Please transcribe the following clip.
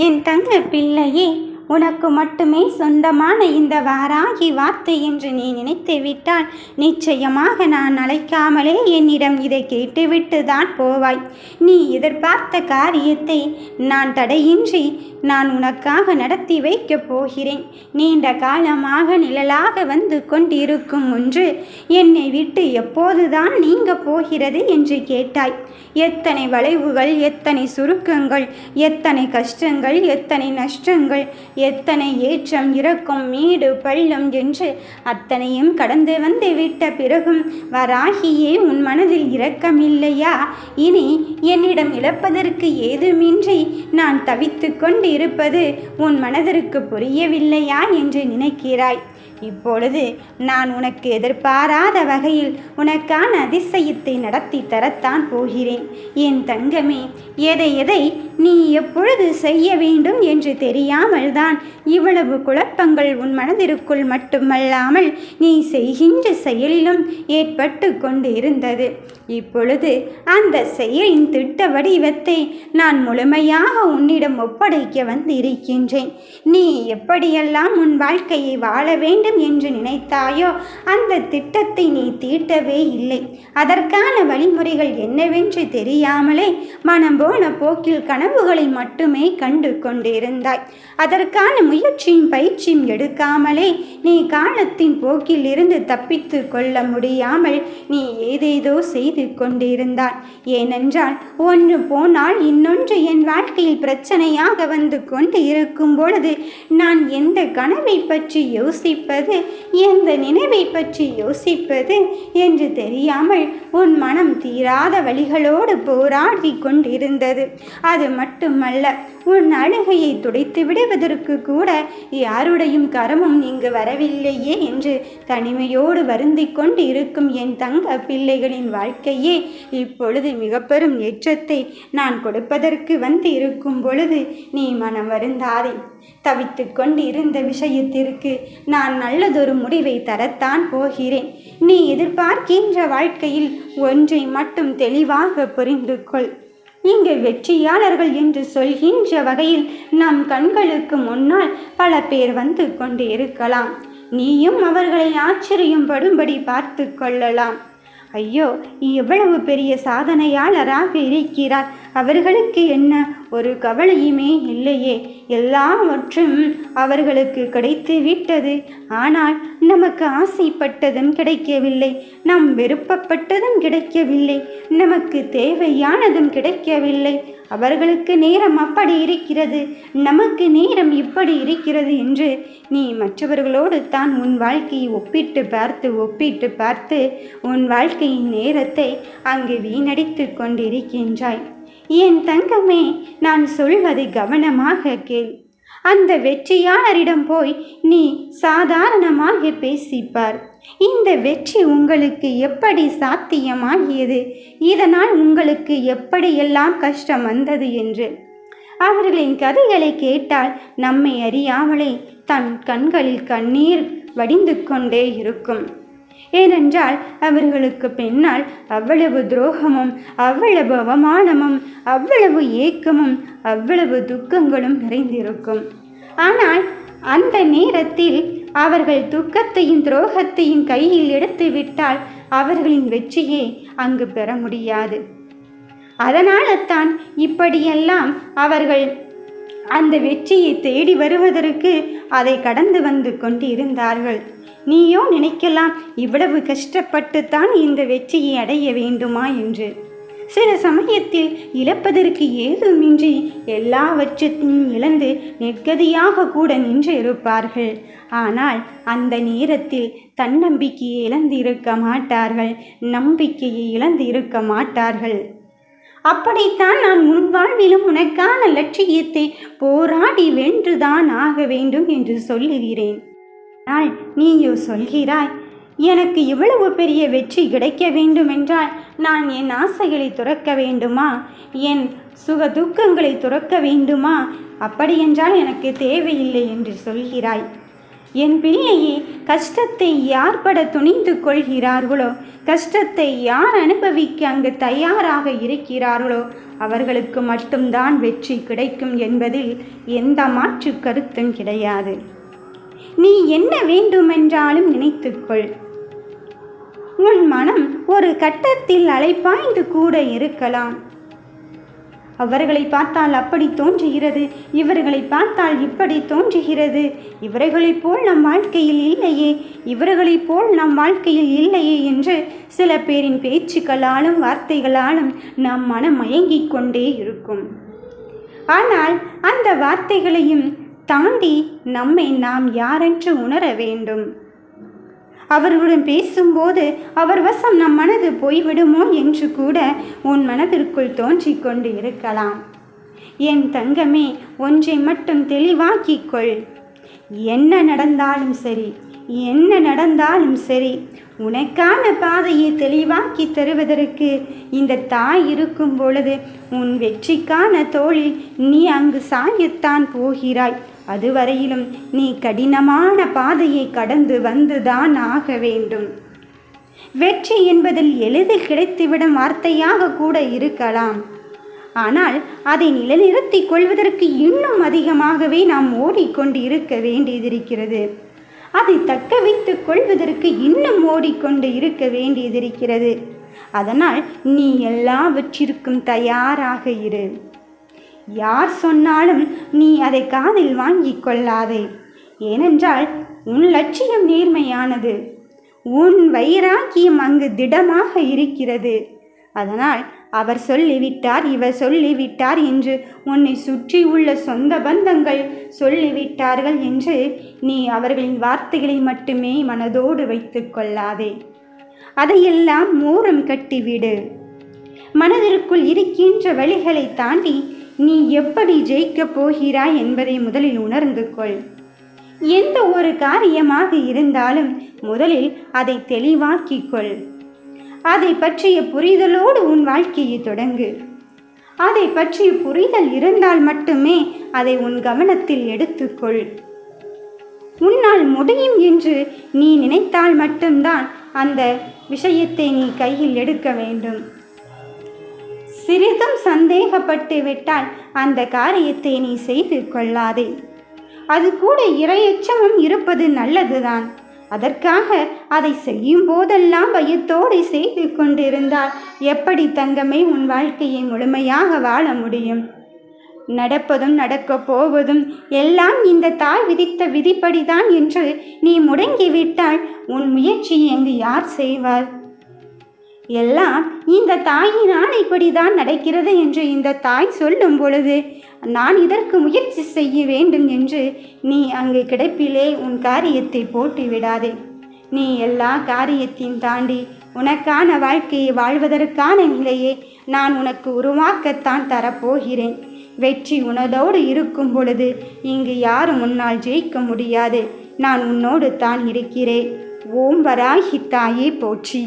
என் தங்க பிள்ளையே உனக்கு மட்டுமே சொந்தமான இந்த வாராகி வார்த்தை என்று நீ நினைத்து விட்டால் நிச்சயமாக நான் அழைக்காமலே என்னிடம் இதை கேட்டுவிட்டு தான் போவாய். நீ எதிர்பார்த்த காரியத்தை நான் தடையின்றி நான் உனக்காக நடத்தி வைக்கப் போகிறேன். நீண்ட காலமாக நிழலாக வந்து கொண்டிருக்கும் ஒன்று என்னை விட்டு எப்போதுதான் நீங்க போகிறது என்று கேட்டாய். எத்தனை வளைவுகள் எத்தனை சுருக்கங்கள் எத்தனை கஷ்டங்கள் எத்தனை நஷ்டங்கள் எத்தனை ஏற்றம் இறக்கும் மீடு பள்ளம் என்று அத்தனையும் கடந்து வந்து விட்ட பிறகும் வராகியே உன் மனதில் இரக்கமில்லையா? இனி என்னிடம் இழப்பதற்கு ஏதுமின்றி நான் தவித்து கொண்டு இருப்பது உன் மனதிற்கு புரியவில்லையா என்று நினைக்கிறாய்? இப்பொழுது நான் உனக்கு எதிர்பாராத வகையில் உனக்கான அதிசயத்தை நடத்தி தரத்தான் போகிறேன். என் தங்கமே எதை எதை நீ எப்பொழுது செய்ய வேண்டும் என்று தெரியாமல் தான் இவ்வளவு குழப்பங்கள் உன் மனதிற்குள் மட்டுமல்லாமல் நீ செய்கின்ற செயலிலும் ஏற்பட்டு கொண்டு இருந்தது இப்பொழுது அந்த செயலின் திட்ட வடிவத்தை நான் முழுமையாக உன்னிடம் ஒப்படைக்க வந்து இருக்கின்றேன் நீ எப்படியெல்லாம் உன் வாழ்க்கையை வாழ வேண்டும் என்று நினைத்தாயோ? அந்த திட்டத்தை நீ தீட்டவே இல்லை. அதற்கான வழிமுறைகள் என்னவென்று தெரியாமலே மனம் போன போக்கில் கனவுகளை மட்டுமே கண்டு கொண்டிருந்தாய். அதற்கான முயற்சியும் பயிற்சியும் எடுக்காமலே நீ காலத்தின் போக்கில் இருந்து தப்பித்து கொள்ள முடியாமல் நீ ஏதேதோ செய்து கொண்டிருந்தாய். ஏனென்றால் ஒன்று போனால் இன்னொன்று என் வாழ்க்கையில் பிரச்சனையாக வந்து கொண்டு இருக்கும் பொழுது நான் எந்த கனவை பற்றி யோசிப்பது எந்த நினைவை பற்றி யோசிப்பது என்று தெரியாமல் உன் மனம் தீராத வழிகளோடு போராடி கொண்டிருந்தது. அது மட்டுமல்ல உன் அழுகையை துடைத்து விடுவதற்கு கூட யாருடையும் கரமும் இங்கு வரவில்லையே என்று தனிமையோடு வருந்திக் கொண்டு இருக்கும் என் தங்க பிள்ளைகளின் வாழ்க்கையே இப்பொழுது மிக பெரும் ஏற்றத்தை நான் கொடுப்பதற்கு வந்து இருக்கும் பொழுது நீ மனம் வருந்தாதே. தவித்து கொண்டு இருந்த விஷயத்திற்கு நான் நல்லதொரு முடிவை தரத்தான் போகிறேன். நீ எதிர்பார்க்கின்ற வாழ்க்கையில் ஒன்றை மட்டும் தெளிவாக புரிந்து கொள். இங்கு வெற்றியாளர்கள் என்று சொல்கின்ற வகையில் நம் கண்களுக்கு முன்னால் பல பேர் வந்து கொண்டு இருக்கலாம். நீயும் அவர்களை ஆச்சரியம் படும்படி பார்த்து கொள்ளலாம். ஐயோ எவ்வளவு பெரிய சாதனையாளராக இருக்கிறார். அவர்களுக்கு என்ன? ஒரு கவலையுமே இல்லையே. எல்லாவற்றும் அவர்களுக்கு கிடைத்து விட்டது. ஆனால் நமக்கு ஆசைப்பட்டதும் கிடைக்கவில்லை. நாம் விருப்பப்பட்டதும் கிடைக்கவில்லை. நமக்கு தேவையானதும் கிடைக்கவில்லை. அவர்களுக்கு நேரம் அப்படி இருக்கிறது. நமக்கு நேரம் இப்படி இருக்கிறது என்று நீ மற்றவர்களோடு தான் உன் வாழ்க்கையை ஒப்பிட்டு பார்த்து ஒப்பிட்டு பார்த்து உன் வாழ்க்கையின் நேரத்தை அங்கு வீணடித்து கொண்டிருக்கின்றாய். என் தங்கமே நான் சொல்வதை கவனமாக கேள். அந்த வெற்றியாளரிடம் போய் நீ சாதாரணமாக பேசிப்பார். இந்த வெற்றி உங்களுக்கு எப்படி சாத்தியமாகியது? இதனால் உங்களுக்கு எப்படியெல்லாம் கஷ்டம் வந்தது என்று. அவர்களின் கதைகளை கேட்டால் நம்மை அறியாமலே தன் கண்களில் கண்ணீர் வடிந்து கொண்டே இருக்கும். ஏனென்றால் அவர்களுக்கு பின்னால் அவ்வளவு துரோகமும் அவ்வளவு அவமானமும் அவ்வளவு ஏக்கமும் அவ்வளவு துக்கங்களும் நிறைந்திருக்கும். ஆனால் அந்த நேரத்தில் அவர்கள் துக்கத்தையும் துரோகத்தையும் கையில் எடுத்து விட்டால் அவர்களின் வெற்றியை அங்கு பெற முடியாது. அதனால தான் இப்படியெல்லாம் அவர்கள் அந்த வெற்றியை தேடி வருவதற்கு அதை கடந்து வந்து கொண்டு இருந்தார்கள் நீயோ நினைக்கலாம் இவ்வளவு கஷ்டப்பட்டுத்தான் இந்த வெற்றியை அடைய வேண்டுமா என்று. சில சமயத்தில் இழப்பதற்கு ஏதுமின்றி எல்லாவற்றையும் இழந்து நெற்கதியாக கூட நின்று இருப்பார்கள். ஆனால் அந்த நேரத்தில் தன்னம்பிக்கையை இழந்து இருக்க மாட்டார்கள் நம்பிக்கையை இழந்து இருக்க மாட்டார்கள். அப்படித்தான் நான் முன்வாழ்விலும் உனக்கான லட்சியத்தை போராடி வென்றுதான் ஆக வேண்டும் என்று சொல்லுகிறேன். ஆனால் நீயோ சொல்கிறாய் எனக்கு இவ்வளவு பெரிய வெற்றி கிடைக்க வேண்டுமென்றால் நான் என் ஆசைகளை துறக்க வேண்டுமா? என் சுக துக்கங்களை துறக்க வேண்டுமா? அப்படியென்றால் எனக்கு தேவையில்லை என்று சொல்கிறாய். என் பிள்ளையே கஷ்டத்தை யார் பட துணிந்து கொள்கிறார்களோ கஷ்டத்தை யார் அனுபவிக்க அங்கு தயாராக இருக்கிறார்களோ அவர்களுக்கு மட்டும்தான் வெற்றி கிடைக்கும் என்பதில் எந்த மாற்று கருத்தும் கிடையாது. நீ என்ன வேண்டுமென்றாலும் நினைத்துக்கொள். உன் மனம் ஒரு கட்டத்தில் அலைப்பாய்ந்து கூட இருக்கலாம். அவர்களை பார்த்தால் அப்படி தோன்றுகிறது. இவர்களை பார்த்தால் இப்படி தோன்றுகிறது. இவர்களைப் போல் நம் வாழ்க்கையில் இல்லையே. இவர்களைப் போல் நம் வாழ்க்கையில் இல்லையே என்று சில பேரின் பேச்சுக்களாலும் வார்த்தைகளாலும் நம் மனம் மயங்கிக் கொண்டே இருக்கும். ஆனால் அந்த வார்த்தைகளையும் தாண்டி நம்மை நாம் யாரென்று உணர வேண்டும்? அவர்களுடன் பேசும்போது அவர் வசம் நம் மனது போய்விடுமோ என்று கூட உன் மனதிற்குள் தோன்றிக் கொண்டு இருக்கலாம். என் தங்கமே ஒன்றை மட்டும் தெளிவாக்கிக்கொள் என்ன நடந்தாலும் சரி என்ன நடந்தாலும் சரி உனக்கான பாதையை தெளிவாக்கி தருவதற்கு இந்த தாய் இருக்கும் பொழுது உன் வெற்றிக்கான தோளில் நீ அங்கு சாயத்தான் போகிறாய். அதுவரையிலும் நீ கடினமான பாதையை கடந்து வந்துதான் ஆக வேண்டும். வெற்றி என்பதில் எளிதில் கிடைத்துவிடும் வார்த்தையாக கூட இருக்கலாம். ஆனால் அதை நிலைநிறுத்திக் கொள்வதற்கு இன்னும் அதிகமாகவே நாம் ஓடிக்கொண்டு இருக்க வேண்டியதிருக்கிறது. அதை தக்க வைத்துக் கொள்வதற்கு இன்னும் ஓடிக்கொண்டு இருக்க வேண்டியதிருக்கிறது. அதனால் நீ எல்லாவற்றிற்கும் தயாராக இரு. யார் சொன்னாலும் நீ அதை காதில் வாங்கிக் கொள்ளாதே. ஏனென்றால் உன் லட்சியம் நேர்மையானது. உன் வைராக்கியம் அங்கு திடமாக இருக்கிறது. அதனால் அவர் சொல்லிவிட்டார் இவர் சொல்லிவிட்டார் என்று உன்னை சுற்றி உள்ள சொந்த பந்தங்கள் சொல்லிவிட்டார்கள் என்று நீ அவர்களின் வார்த்தைகளை மட்டுமே மனதோடு வைத்து கொள்ளாதே. அதையெல்லாம் மூரம் கட்டிவிடு. மனதிற்குள் இருக்கின்ற வழிகளை தாண்டி நீ எப்படி ஜெயிக்கப் போகிறாய் என்பதை முதலில் உணர்ந்து கொள். எந்த ஒரு காரியமாக இருந்தாலும் முதலில் அதை தெளிவாக்கிக் கொள். அதை பற்றிய புரிதலோடு உன் வாழ்க்கையை தொடங்கு. அதை பற்றிய புரிதல் இருந்தால் மட்டுமே அதை உன் கவனத்தில் எடுத்துக்கொள் உன்னால் முடியும் என்று நீ நினைத்தால் மட்டும்தான் அந்த விஷயத்தை நீ கையில் எடுக்க வேண்டும். சிறிதும் சந்தேகப்பட்டு விட்டால் அந்த காரியத்தை நீ செய்து கொள்ளாதே. அது கூட இரையச்சமும் இருப்பது நல்லதுதான். அதற்காக அதை செய்யும் போதெல்லாம் பயத்தோடு செய்து கொண்டிருந்தால் எப்படி தங்கமே உன் வாழ்க்கையை முழுமையாக வாழ முடியும்? நடப்பதும் நடக்கப் போவதும் எல்லாம் இந்த தாய் விதித்த விதிப்படிதான் என்று நீ முடங்கிவிட்டால் உன் முயற்சி எங்கு யார் செய்வார்? எல்லாம் இந்த தாயின் இப்படிதான் நடக்கிறது என்று இந்த தாய் சொல்லும் பொழுது நான் இதற்கு முயற்சி செய்ய வேண்டும் என்று நீ அங்கு கிடப்பிலே உன் காரியத்தை போட்டு விடாதே. நீ எல்லா காரியத்தையும் தாண்டி உனக்கான வாழ்க்கையை வாழ்வதற்கான நிலையை நான் உனக்கு உருவாக்கத்தான் தரப்போகிறேன். வெற்றி உனதோடு இருக்கும் பொழுது இங்கு யாரும் உன்னால் ஜெயிக்க முடியாது. நான் உன்னோடு தான் இருக்கிறேன். ஓம் வராகி தாயே போற்றி.